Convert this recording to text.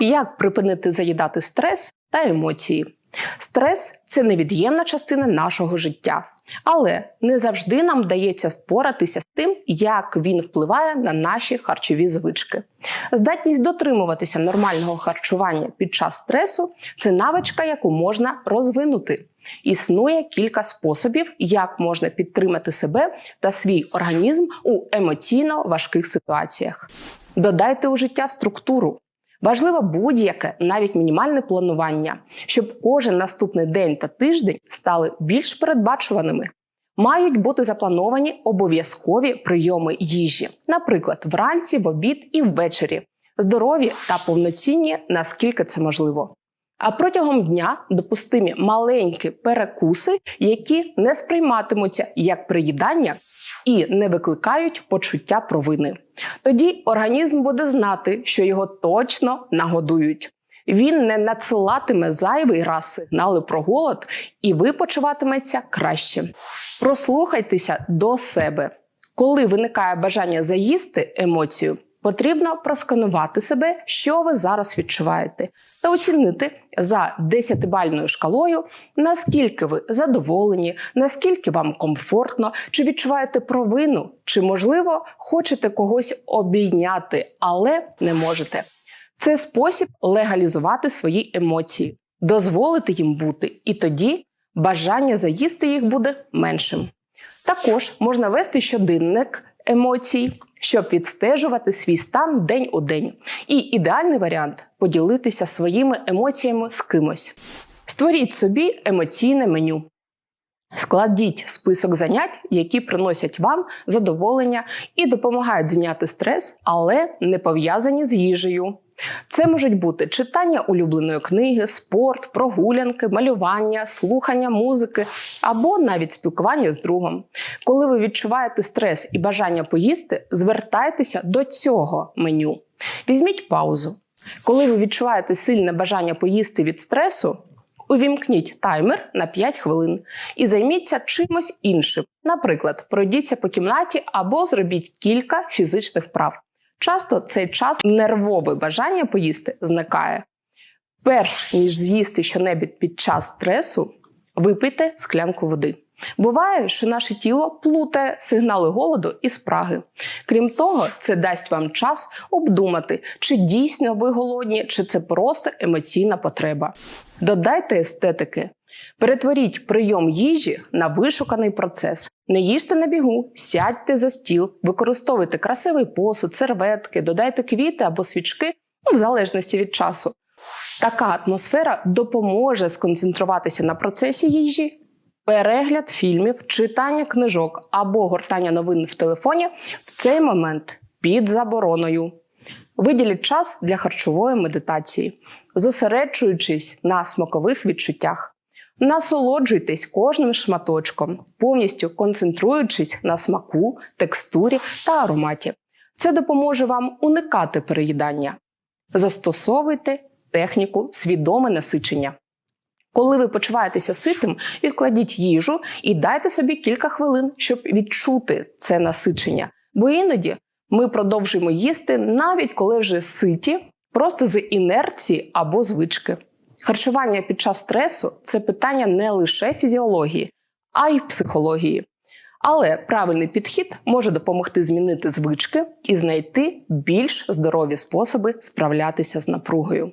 Як припинити заїдати стрес та емоції? Стрес це невід'ємна частина нашого життя, але не завжди нам вдається впоратися з тим, як він впливає на наші харчові звички. Здатність дотримуватися нормального харчування під час стресу це навичка, яку можна розвинути. Існує кілька способів, як можна підтримати себе та свій організм у емоційно важких ситуаціях. Додайте у життя структуру. Важливо будь-яке, навіть мінімальне планування, щоб кожен наступний день та тиждень стали більш передбачуваними. Мають бути заплановані обов'язкові прийоми їжі, наприклад, вранці, в обід і ввечері, здорові та повноцінні, наскільки це можливо. А протягом дня допустимі маленькі перекуси, які не сприйматимуться як приїдання і не викликають почуття провини. Тоді організм буде знати, що його точно нагодують. Він не надсилатиме зайвий раз сигнали про голод, і ви почуватиметься краще. Прослухайтеся до себе. Коли виникає бажання заїсти емоцію, потрібно просканувати себе, що ви зараз відчуваєте, та оцінити за 10-бальною шкалою, наскільки ви задоволені, наскільки вам комфортно, чи відчуваєте провину, чи, можливо, хочете когось обійняти, але не можете. Це спосіб легалізувати свої емоції, дозволити їм бути, і тоді бажання заїсти їх буде меншим. Також можна вести щоденник емоцій, щоб відстежувати свій стан день у день. І ідеальний варіант поділитися своїми емоціями з кимось. Створіть собі емоційне меню. Складіть список занять, які приносять вам задоволення і допомагають зняти стрес, але не пов'язані з їжею. Це можуть бути читання улюбленої книги, спорт, прогулянки, малювання, слухання музики або навіть спілкування з другом. Коли ви відчуваєте стрес і бажання поїсти, звертайтеся до цього меню. Візьміть паузу. Коли ви відчуваєте сильне бажання поїсти від стресу, увімкніть таймер на 5 хвилин і займіться чимось іншим. Наприклад, пройдіться по кімнаті або зробіть кілька фізичних вправ. Часто цей час нервове бажання поїсти зникає. Перш ніж з'їсти щонебудь під час стресу, випийте склянку води. Буває, що наше тіло плутає сигнали голоду і спраги. Крім того, це дасть вам час обдумати, чи дійсно ви голодні, чи це просто емоційна потреба. Додайте естетики. Перетворіть прийом їжі на вишуканий процес. Не їжте на бігу, сядьте за стіл, використовуйте красивий посуд, серветки, додайте квіти або свічки, ну, в залежності від часу. Така атмосфера допоможе сконцентруватися на процесі їжі. Перегляд фільмів, читання книжок або гортання новин в телефоні в цей момент під забороною. Виділіть час для харчової медитації, зосереджуючись на смакових відчуттях. Насолоджуйтесь кожним шматочком, повністю концентруючись на смаку, текстурі та ароматі. Це допоможе вам уникати переїдання. Застосовуйте техніку свідоме насичення. Коли ви почуваєтеся ситим, відкладіть їжу і дайте собі кілька хвилин, щоб відчути це насичення. Бо іноді ми продовжуємо їсти навіть коли вже ситі, просто з інерції або звички. Харчування під час стресу це питання не лише фізіології, а й психології. Але правильний підхід може допомогти змінити звички і знайти більш здорові способи справлятися з напругою.